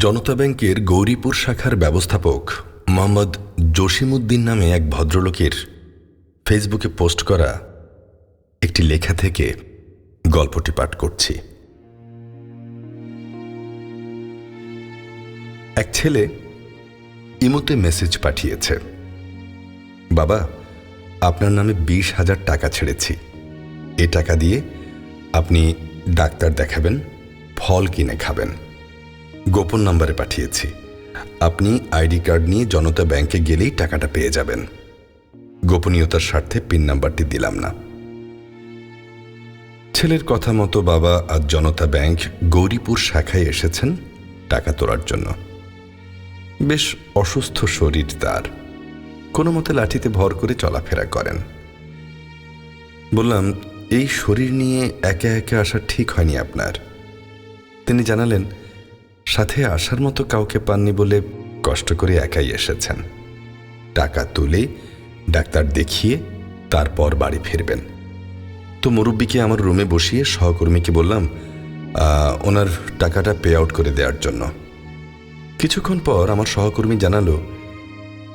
জনতা ব্যাংকের গৌরীপুর শাখার ব্যবস্থাপক মোহাম্মদ জসিমউদ্দিন নামে এক ভদ্রলোকের ফেসবুকে পোস্ট করা একটি লেখা থেকে গল্পটি পাঠ করছি। এক ছেলে ইমোতে মেসেজ পাঠিয়েছে। বাবা, আপনার নামে বিশ হাজার টাকা ছেড়েছি। এ টাকা দিয়ে আপনি ডাক্তার দেখাবেন, ফল কিনে খাবেন। গোপন নাম্বারে পাঠিয়েছি। আপনি আইডি কার্ড নিয়ে জনতা ব্যাংকে গেলেই টাকাটা পেয়ে যাবেন। গোপনীয়তার স্বার্থে পিন নাম্বারটি দিলাম না। ছেলের কথা মতো বাবা আজ জনতা ব্যাংক গৌরীপুর শাখায় এসেছেন টাকা তোলার জন্য। বেশ অসুস্থ শরীর তার। কোনো মতে লাঠিতে ভর করে চলাফেরা করেন। বললাম, এই শরীর নিয়ে একে একে আসা ঠিক হয়নি আপনার। তিনি জানালেন সাথে আসার মতো কাউকে পাননি বলে কষ্ট করে একাই এসেছেন। টাকা তুলে ডাক্তার দেখিয়ে তারপর বাড়ি ফিরবেন। তো মুরব্বীকে আমার রুমে বসিয়ে সহকর্মীকে বললাম ওনার টাকাটা পে আউট করে দেওয়ার জন্য। কিছুক্ষণ পর আমার সহকর্মী জানালো,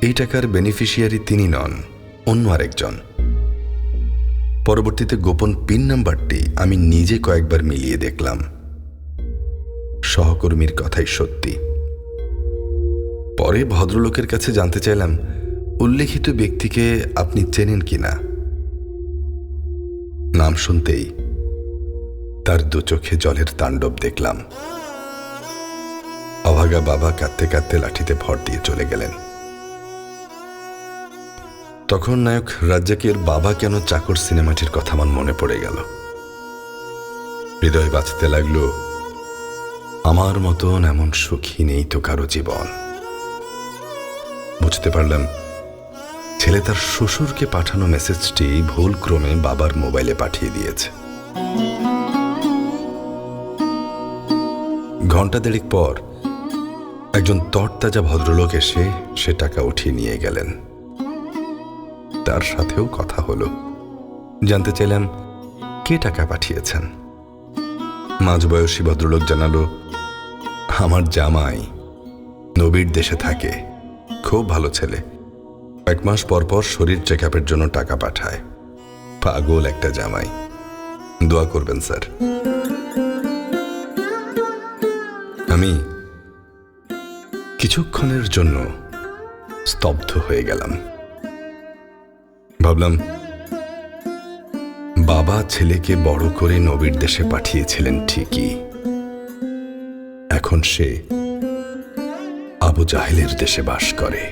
এই টাকার বেনিফিশিয়ারি তিনি নন, অন্য আরেকজন। পরবর্তীতে গোপন পিন নাম্বারটি আমি নিজে কয়েকবার মিলিয়ে দেখলাম। সহকর্মীর কথাই সত্যি। পরে ভদ্রলোকের কাছে জানতে চাইলাম, উল্লেখিত ব্যক্তিকে আপনি চেনেন কিনা? নাম শুনতেই তার দু চোখে জলের তাণ্ডব দেখলাম। অভাগা বাবা কাঁদতে কাঁদতে লাঠিতে ভর দিয়ে চলে গেলেন। তখন নায়ক রাজ্জাকের বাবা কেন চাকর সিনেমাটির কথা আমার মনে পড়ে গেল। হৃদয় বাঁচতে লাগল আমার মতন এমন সুখী নেই তো কারও জীবন। বুঝতে পারলাম, ছেলে তার শ্বশুরকে পাঠানো মেসেজটি ভুল ক্রমে বাবার মোবাইলে পাঠিয়ে দিয়েছে। ঘণ্টা দেড়েক পর একজন তরতাজা ভদ্রলোক এসে সে টাকা উঠিয়ে নিয়ে গেলেন। তার সাথেও কথা হলো। জানতে চাইলাম, কে টাকা পাঠিয়েছেন? মাঝবয়সী ভদ্রলোক জানালো আমার জামাই নবীর দেশে থাকে। খুব ভালো ছেলে। এক মাস পর পর শরীর চেক জন্য টাকা পাঠায়। পাগল একটা জামাই। দোয়া করবেন, স্যার। আমি কিছুক্ষণের জন্য স্তব্ধ হয়ে গেলাম। ভাবলাম, বাবা ছেলেকে বড় করে নবীর দেশে পাঠিয়েছিলেন ঠিকই। এখন সে আবু জাহেলের দেশে বাস করে।